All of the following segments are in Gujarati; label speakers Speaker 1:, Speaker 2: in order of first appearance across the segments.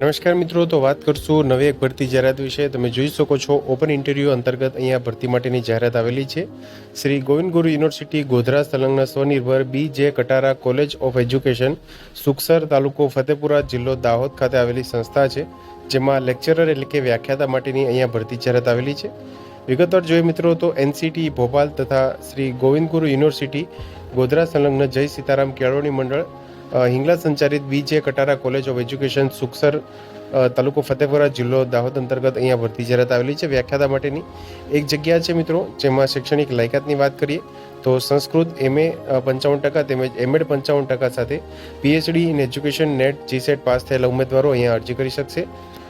Speaker 1: નમસ્કાર મિત્રો, તો વાત કરશું નવી એક ભરતી જાહેરાત વિશે. તમે જોઈ શકો છો ઓપન ઇન્ટરવ્યૂ અંતર્ગત અહીંયા ભરતી માટેની જાહેરાત આવેલી છે. શ્રી ગોવિંદ ગુરુ યુનિવર્સિટી ગોધરા સંલગ્ન સ્વનિર્ભર B J Katara college of education, Sukhsar તાલુકો ફતેપુરા જિલ્લો દાહોદ ખાતે આવેલી સંસ્થા છે, જેમાં લેક્ચરર એટલે કે વ્યાખ્યાતા માટેની અહીંયા ભરતી જાહેરાત આવેલી છે. વિગતવાર જોઈએ મિત્રો, તો એનસીટી ભોપાલ તથા શ્રી ગોવિંદ ગુરુ યુનિવર્સિટી ગોધરા સંલગ્ન જય સીતારામ કેળવણી મંડળ હિંગલા સંચાલિત B J Katara college of education Sukhsar તાલુકો ફતેપુરા જિલ્લો દાહોદ અંતર્ગત અહીંયા ભરતી જાહેરાત આવેલી છે. વ્યાખ્યાતા માટેની એક જગ્યા છે મિત્રો, જેમાં શૈક્ષણિક લાયકાતની વાત કરીએ તો સંસ્કૃત એમએ પંચાવન ટકા તેમજ એમએડ પંચાવન ટકા સાથે PhD in education NET GSET pass થયેલા ઉમેદવારો અહીંયા અરજી કરી શકશે.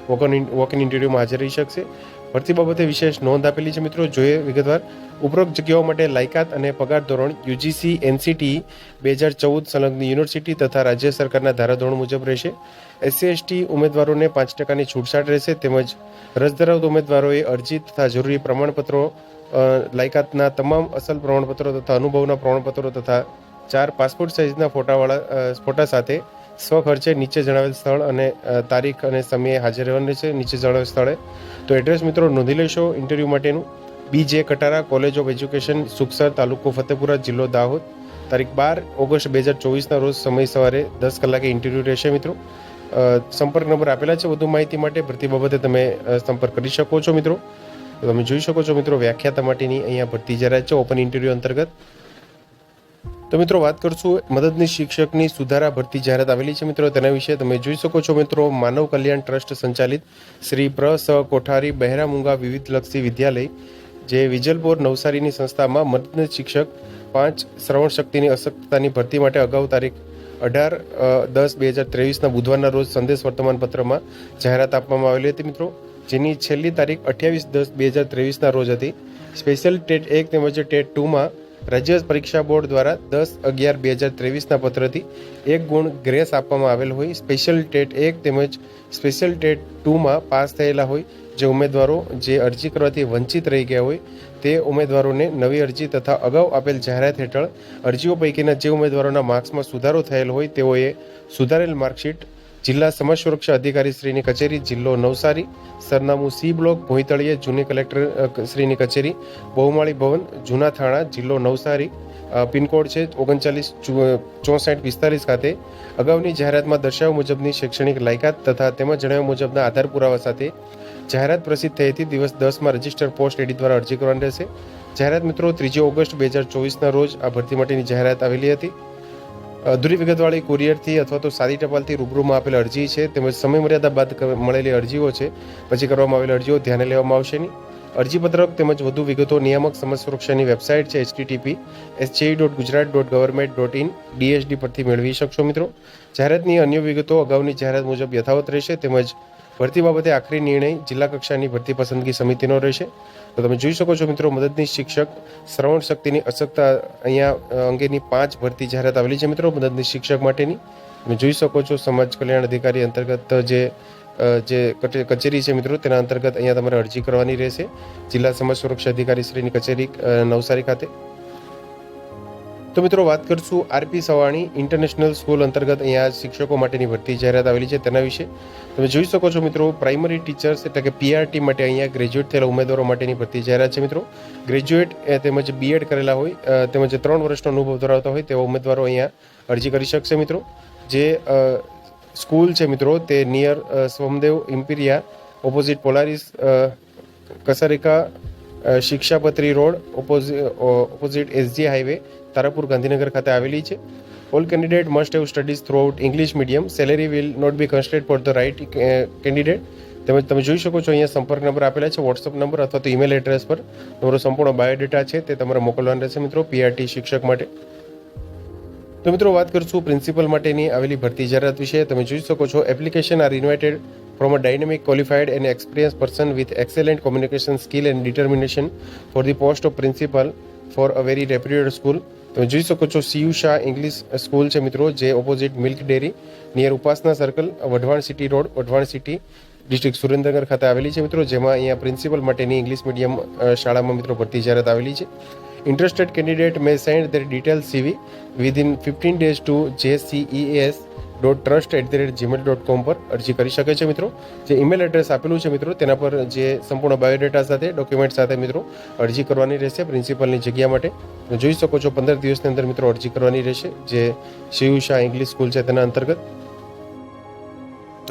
Speaker 1: વોકન વોકિન ઇન્ટરવ્યૂમાં હાજર રહી શકશે. ભરતી બાબતે વિશેષ નોંધ આપેલી છે મિત્રો. જોઈએ વિગતવાર. ઉપરોક્ત જગ્યાઓ માટે લાયકાત અને પગાર ધોરણ યુજીસી, એનસીટી, બે હજાર ચૌદ સંલગ્ન યુનિવર્સિટી તથા રાજ્ય સરકારના ધારાધોરણ મુજબ રહેશે. એસસી, એસટી ઉમેદવારોને પાંચ ટકાની છૂટછાટ રહેશે તેમજ રસ ધરાવતા ઉમેદવારોએ અરજી તથા જરૂરી પ્રમાણપત્રો લાયકાતના તમામ અસલ પ્રમાણપત્રો તથા અનુભવના પ્રમાણપત્રો તથા ચાર પાસપોર્ટ સાઇઝના ફોટાવાળા ફોટા સાથે સ્વખર્ચે નીચે જણાવેલ સ્થળ અને તારીખ અને સમયે હાજર રહેવાનું રહેશે. નીચે જણાવેલ સ્થળે. તો એડ્રેસ મિત્રો નોંધી લેશો ઇન્ટરવ્યૂ માટેનું. B J Katara college of education Sukhsar તાલુકો ફતેપુરા, જિલ્લો દાહોદ. તારીખ બાર ઓગસ્ટ બે હજાર ચોવીસના રોજ સમય સવારે દસ કલાકે ઇન્ટરવ્યૂ રહેશે મિત્રો. સંપર્ક નંબર આપેલા છે વધુ માહિતી માટે. ભરતી બાબતે તમે સંપર્ક કરી શકો છો મિત્રો. તમે જોઈ શકો છો મિત્રો વ્યાખ્યાતા માટેની અહીંયા ભરતી જાહેરાત છે. ઓપન ઇન્ટરવ્યૂ અંતર્ગત. તો મિત્રો વાત કરશું મદદની શિક્ષકની સુધારા ભરતી જાહેરાત આવેલી છે મિત્રો. તેના વિશે તમે જોઈ શકો છો મિત્રો, માનવ કલ્યાણ ટ્રસ્ટ સંચાલિત શ્રી પ્ર સ કોઠારી બહેરા વિવિધ વિવિધલક્ષી વિદ્યાલય, જે વિજલપોર નવસારીની સંસ્થામાં મદદની શિક્ષક પાંચ શ્રવણ શક્તિની અશક્તતાની ભરતી માટે અગાઉ તારીખ અઢાર દસ બે હજાર ત્રેવીસના બુધવારના રોજ સંદેશ વર્તમાન પત્રમાં જાહેરાત આપવામાં આવેલી હતી મિત્રો, જેની છેલ્લી તારીખ અઠ્યાવીસ દસ બે હજાર ત્રેવીસના રોજ હતી. સ્પેશિયલ ટેટ એક તેમજ ટેટ ટુમાં રાજ્ય પરીક્ષા બોર્ડ દ્વારા દસ અગિયાર બે હજાર ત્રેવીસના પત્રથી એક ગુણ ગ્રેસ આપવામાં આવેલ હોય. સ્પેશિયલ ટેટ એક તેમજ સ્પેશિયલ ટેટ ટુમાં પાસ થયેલા હોય. જે ઉમેદવારો જે અરજી કરવાથી વંચિત રહી ગયા હોય તે ઉમેદવારોને નવી અરજી તથા અગાઉ આપેલ જાહેરાત હેઠળ અરજીઓ પૈકીના જે ઉમેદવારોના માર્ક્સમાં સુધારો થયેલ હોય તેઓએ સુધારેલ માર્કશીટ જિલ્લા સમાજ સુરક્ષા અધિકારી શ્રીની કચેરી, જિલ્લો નવસારી, સરનામું સી બ્લોક ભોંયતળિયે જૂની કલેક્ટર શ્રીની કચેરી, બહુમાળી ભવન, જૂના થાણા, જિલ્લો નવસારી પિનકોડ છે ઓગણચાલીસ ચોસઠ પિસ્તાલીસ ખાતે. અગાઉની જાહેરાતમાં દર્શાવ્યા મુજબની શૈક્ષણિક લાયકાત તથા તેમાં જણાવ્યા મુજબના આધાર પુરાવા સાથે જાહેરાત પ્રસિદ્ધ થઈ હતી. દિવસ દસમાં રજિસ્ટર પોસ્ટ એડી દ્વારા અરજી કરવાની રહેશે. જાહેરાત મિત્રો, ત્રીજી ઓગસ્ટ બે હજાર ચોવીસના રોજ આ ભરતી માટેની જાહેરાત આવેલી હતી. અધૂરી વિગતવાળી કુરિયરથી અથવા તો સાદી ટપાલથી રૂબરૂમાં આપેલ અરજી છે. તેમજ સમય મર્યાદા બાદ મળેલી અરજીઓ છે. પછી કરવામાં આવેલી અરજીઓ ધ્યાને લેવામાં આવશે નહીં. અરજીપત્રક તેમજ વધુ વિગતો નિયામક સમાજ સુરક્ષાની વેબસાઇટ છે HTTP SJE dot Gujarat dot government dot in DHD પરથી મેળવી શકશો મિત્રો. જાહેરાતની અન્ય વિગતો અગાઉની જાહેરાત મુજબ યથાવત રહેશે તેમજ ભરતી બાબતે આખરી નિર્ણય જિલ્લા કક્ષાની ભરતી પસંદગી સમિતિનો રહેશે. તો તમે જોઈ શકો છો મિત્રો મદદની શિક્ષક શ્રવણ શક્તિની અશક્તા અહીંયા અંગેની પાંચ ભરતી જાહેરાત આવેલી છે મિત્રો મદદની શિક્ષક માટેની. તમે જોઈ શકો છો, સમાજ કલ્યાણ અધિકારી અંતર્ગત જે જે કચે- કચેરી છે મિત્રો, તેના અંતર્ગત અહીંયા તમારે અરજી કરવાની રહેશે. જિલ્લા સમાજ સુરક્ષા અધિકારી શ્રીની કચેરી નવસારી ખાતે. તો મિત્રો, વાત કરશું આરપી સવાણી ઇન્ટરનેશનલ સ્કૂલ અંતર્ગત અહીંયા શિક્ષકો માટેની ભરતી જાહેરાત આવેલી છે તેના વિશે. તમે જોઈ શકો છો મિત્રો, પ્રાઇમરી ટીચર્સ એટલે કે પીઆરટી માટે અહીંયા ગ્રેજ્યુએટ થયેલા ઉમેદવારો માટેની ભરતી જાહેરાત છે મિત્રો. ગ્રેજ્યુએટ તેમજ બીએડ કરેલા હોય તેમજ ત્રણ વર્ષનો અનુભવ ધરાવતા હોય તેવા ઉમેદવારો અહીંયા અરજી કરી શકશે મિત્રો. જે સ્કૂલ છે મિત્રો, તે near Somdev Imperia opposite Polaris Kasarika Shikshapatri road opposite SG highway Tarapur Gandhinagar ખાતે આવેલી છે. All candidate must have studies throughout English medium salary will not be constraint for the right candidate તેમજ તમે જોઈ શકો છો, અહીંયા સંપર્ક નંબર આપેલા છે વોટ્સઅપ નંબર અથવા તો ઈમેલ એડ્રેસ પર. તમારો સંપૂર્ણ બાયોડેટા છે, તે તમારે મોકલવાનો રહેશે મિત્રો પીઆરટી શિક્ષક માટે. તો મિત્રો, વાત કરશું પ્રિન્સિપલ માટેની આવેલી ભરતી જાહેરાત વિશે. તમે જોઈ શકો છો, application are invited from a dynamic qualified and experience person with excellent communication skill and determination for the post of principal for a very reputed school. તમે જોઈ શકો છો, સીયુ શાહ ઇંગ્લિશ સ્કૂલ છે મિત્રો, જે opposite milk dairy near Upasana circle Wadhwan city road Wadhwan city district Surendranagar ખાતે આવેલી છે મિત્રો, જેમાં અહીંયા પ્રિન્સિપલ માટેની ઇંગ્લિશ મીડિયમ શાળામાં મિત્રો ભરતી જાહેરાત આવેલી છે. Interested candidate may send their detailed CV within 15 days to jces dot trust at the rate Gmail dot com પર અરજી કરી શકે છે મિત્રો. જે ઈમેલ એડ્રેસ આપેલું છે મિત્રો, તેના પર જે સંપૂર્ણ બાયોડેટા સાથે ડોક્યુમેન્ટ સાથે મિત્રો અરજી કરવાની રહેશે પ્રિન્સિપલની જગ્યા માટે. જોઈ શકો છો પંદર દિવસની અંદર મિત્રો અરજી કરવાની રહેશે, જે શિવ શાહ ઇંગ્લિશ સ્કૂલ છે તેના અંતર્ગત.